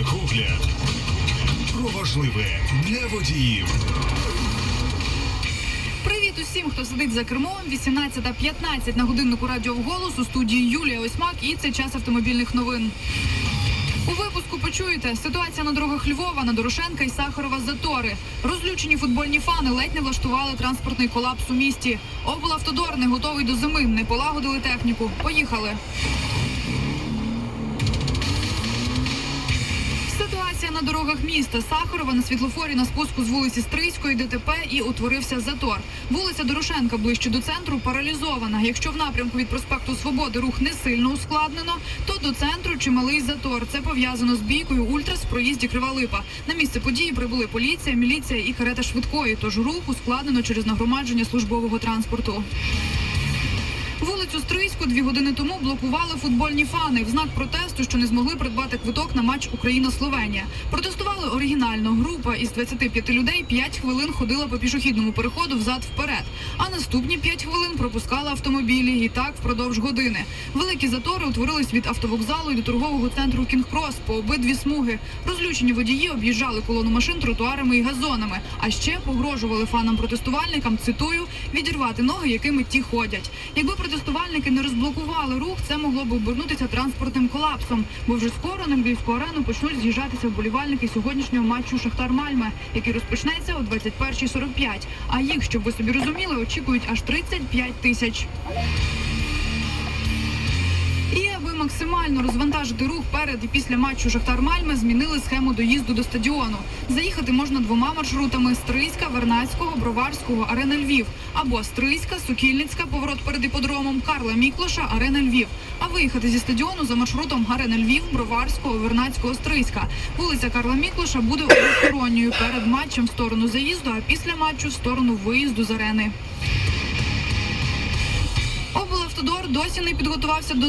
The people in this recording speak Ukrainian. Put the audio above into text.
Техогляд про важливе для водіїв. Привіт усім, хто сидить за кермом. 18.15 на годиннику радіо «Вголос» у студії Юлія Осьмак і це час автомобільних новин. У випуску почуєте ситуація на дорогах Львова, на Дорошенка і Сахарова затори. Розлючені футбольні фани ледь не влаштували транспортний колапс у місті. Облавтодор не готовий до зими, не полагодили техніку. Поїхали. На дорогах міста Сахарова на світлофорі на спуску з вулиці Стрийської ДТП і утворився затор. Вулиця Дорошенка ближче до центру паралізована. Якщо в напрямку від проспекту Свободи рух не сильно ускладнено, то до центру чималий затор. Це пов'язано з бійкою Ультрас в проїзді Кривалипа. На місце події прибули поліція, міліція і карета швидкої. Тож рух ускладнено через нагромадження службового транспорту. Стрийську дві години тому блокували футбольні фани в знак протесту, що не змогли придбати квиток на матч Україна-Словенія. Протестували оригінально. Група із 25 людей 5 хвилин ходила по пішохідному переходу взад вперед. А наступні 5 хвилин пропускали автомобілі і так впродовж години. Великі затори утворились від автовокзалу і до торгового центру Кінгкрос по обидві смуги. Розлючені водії об'їжджали колону машин тротуарами і газонами. А ще погрожували фанам-протестувальникам, цитую, відірвати ноги, якими ті ходять. Якби протестувальники не розблокували рух, це могло б обернутися транспортним колапсом. Бо вже скоро на Львівську арену почнуть з'їжджатися вболівальники сьогоднішнього матчу Шахтар Мальме, який розпочнеться о 21.45. А їх, щоб ви собі розуміли, очікують аж 35 тисяч. Максимально розвантажити рух перед і після матчу Шахтар Мальме змінили схему доїзду до стадіону. Заїхати можна двома маршрутами: Стрийська, Вернацького, Броварського, Арена Львів або Стрийська, Сокільницька, поворот перед іпподромом, Карла Міклоша, Арена Львів. А виїхати зі стадіону за маршрутом Арена Львів, Броварського, Вернацького, Стрийська. Вулиця Карла Міклоша буде односторонньою перед матчем в сторону заїзду, а після матчу в сторону виїзду з арени. Облавтодор досі не підготувався до